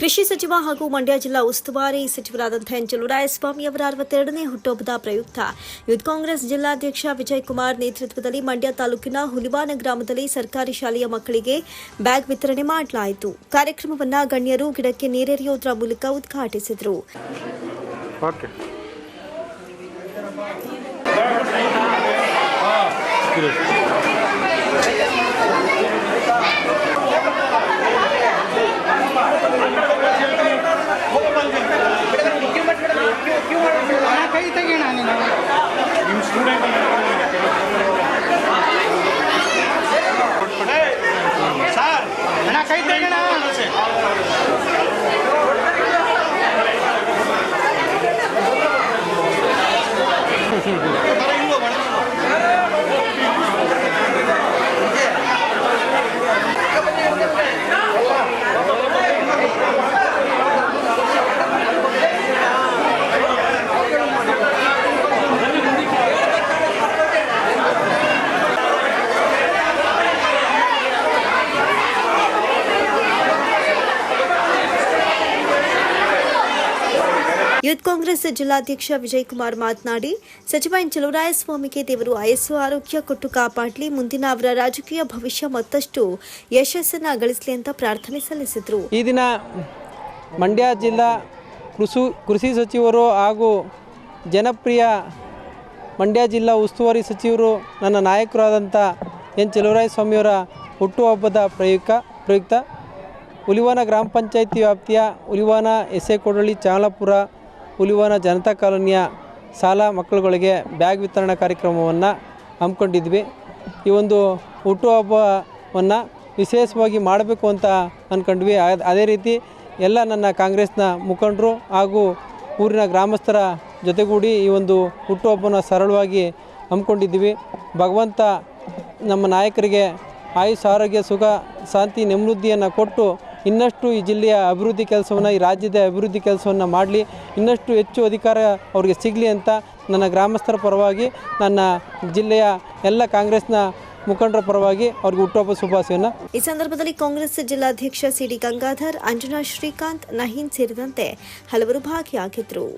ಕೃಷಿ ಸಚಿವ ಹಾಗೂ ಮಂಡ್ಯ ಜಿಲ್ಲಾ ಉಸ್ತುವಾರಿ ಸಚಿವರಾದಂತಹ ಎನ್ ಚಲುರಾಯಸ್ವಾಮಿ ಅವರ ಅರವತ್ತೆರಡನೇ ಹುಟ್ಟುಹಬ್ಬದ ಪ್ರಯುಕ್ತ. ಯೂತ್ ಕಾಂಗ್ರೆಸ್ ಜಿಲ್ಲಾಧ್ಯಕ್ಷ ವಿಜಯ್ ಕುಮಾರ್ ನೇತೃತ್ವದಲ್ಲಿ ಮಂಡ್ಯ ತಾಲೂಕಿನ ಹುಲಿವಾನ ಗ್ರಾಮದಲ್ಲಿ ಸರ್ಕಾರಿ ಶಾಲೆಯ ಮಕ್ಕಳಿಗೆ ಬ್ಯಾಗ್ ವಿತರಣೆ ಮಾಡಲಾಯಿತು. ಕಾರ್ಯಕ್ರಮವನ್ನ ಗಣ್ಯರು ಗಿಡಕ್ಕೆ ನೀರೆರೆಯುವುದರ ಮೂಲಕ ಉದ್ಘಾಟಿಸಿದರು. કઈ ત્રણ આવવાનો છે ಯೂತ್ ಕಾಂಗ್ರೆಸ್ ಜಿಲ್ಲಾಧ್ಯಕ್ಷ ವಿಜಯ್ ಕುಮಾರ್ ಮಾತನಾಡಿ, ಸಚಿವ ಎನ್ ಚಲುವರಾಯಸ್ವಾಮಿಗೆ ದೇವರು ಆಯಸ್ಸು, ಆರೋಗ್ಯ, ಕೊಟ್ಟು ಕಾಪಾಡಲಿ, ಮುಂದಿನ ಅವರ ರಾಜಕೀಯ ಭವಿಷ್ಯ ಮತ್ತಷ್ಟು ಯಶಸ್ಸನ್ನ ಗಳಿಸಲಿ ಅಂತ ಪ್ರಾರ್ಥನೆ ಸಲ್ಲಿಸಿದರು. ಈ ದಿನ ಮಂಡ್ಯ ಜಿಲ್ಲಾ ಕೃಷಿ ಕೃಷಿ ಸಚಿವರು ಹಾಗೂ ಜನಪ್ರಿಯ ಮಂಡ್ಯ ಜಿಲ್ಲಾ ಉಸ್ತುವಾರಿ ಸಚಿವರು ನನ್ನ ನಾಯಕರಾದಂಥ ಎನ್ ಸ್ವಾಮಿಯವರ ಹುಟ್ಟುಹಬ್ಬದ ಪ್ರಯುಕ್ತ ಪ್ರಯುಕ್ತ. ಉಲಿವಾನ ಗ್ರಾಮ ಪಂಚಾಯಿತಿ ವ್ಯಾಪ್ತಿಯ ಉಲಿವಾನ ಎಸ್ ಎ ಕೊಡಳ್ಳಿ ಚಾಮಲಾಪುರ ಉಲಿವಾನ ಜನತಾ ಕಾಲೋನಿಯ ಶಾಲಾ ಮಕ್ಕಳುಗಳಿಗೆ ಬ್ಯಾಗ್ ವಿತರಣಾ ಕಾರ್ಯಕ್ರಮವನ್ನು ಹಮ್ಮಿಕೊಂಡಿದ್ವಿ. ಈ ಒಂದು ಹುಟ್ಟುಹಬ್ಬವನ್ನು ವಿಶೇಷವಾಗಿ ಮಾಡಬೇಕು ಅಂತ ಅಂದ್ಕೊಂಡ್ವಿ ಅದ್- ಅದೇ ರೀತಿ ಎಲ್ಲ ನನ್ನ ಕಾಂಗ್ರೆಸ್ನ ಮುಖಂಡರು ಹಾಗೂ ಊರಿನ ಗ್ರಾಮಸ್ಥರ ಜೊತೆಗೂಡಿ ಈ ಒಂದು ಹುಟ್ಟುಹಬ್ಬನ ಸರಳವಾಗಿ ಹಮ್ಮಿಕೊಂಡಿದ್ದೀವಿ ಭಗವಂತ ನಮ್ಮ ನಾಯಕರಿಗೆ ಆಯುಷ್, ಆರೋಗ್ಯ, ಸುಖ, ಶಾಂತಿ, ನೆಮ್ಮದಿಯನ್ನು ಕೊಟ್ಟು ಇನ್ನಷ್ಟು ಈ ಜಿಲ್ಲೆಯ ಅಭಿವೃದ್ಧಿ ಕೆಲಸವನ್ನು, ಈ ರಾಜ್ಯದ ಅಭಿವೃದ್ಧಿ ಕೆಲಸವನ್ನು ಮಾಡಲಿ, ಇನ್ನಷ್ಟು ಹೆಚ್ಚು ಅಧಿಕಾರ ಅವರಿಗೆ ಸಿಗಲಿ ಅಂತ ನನ್ನ ಗ್ರಾಮಸ್ಥರ ಪರವಾಗಿ, ನನ್ನ ಜಿಲ್ಲೆಯ ಎಲ್ಲ ಕಾಂಗ್ರೆಸ್ನ ಮುಖಂಡರ ಪರವಾಗಿ ಅವ್ರಿಗೆ ಹುಟ್ಟುಹಬ್ಬ ಶುಭಾಶಯನ. ಈ ಸಂದರ್ಭದಲ್ಲಿ ಕಾಂಗ್ರೆಸ್ ಜಿಲ್ಲಾಧ್ಯಕ್ಷ ಸಿಡಿ ಗಂಗಾಧರ್, ಅಂಜನಾ ಶ್ರೀಕಾಂತ್, ನಹೀನ್ ಸೇರಿದಂತೆ ಹಲವರು ಭಾಗಿಯಾಗಿದ್ದರು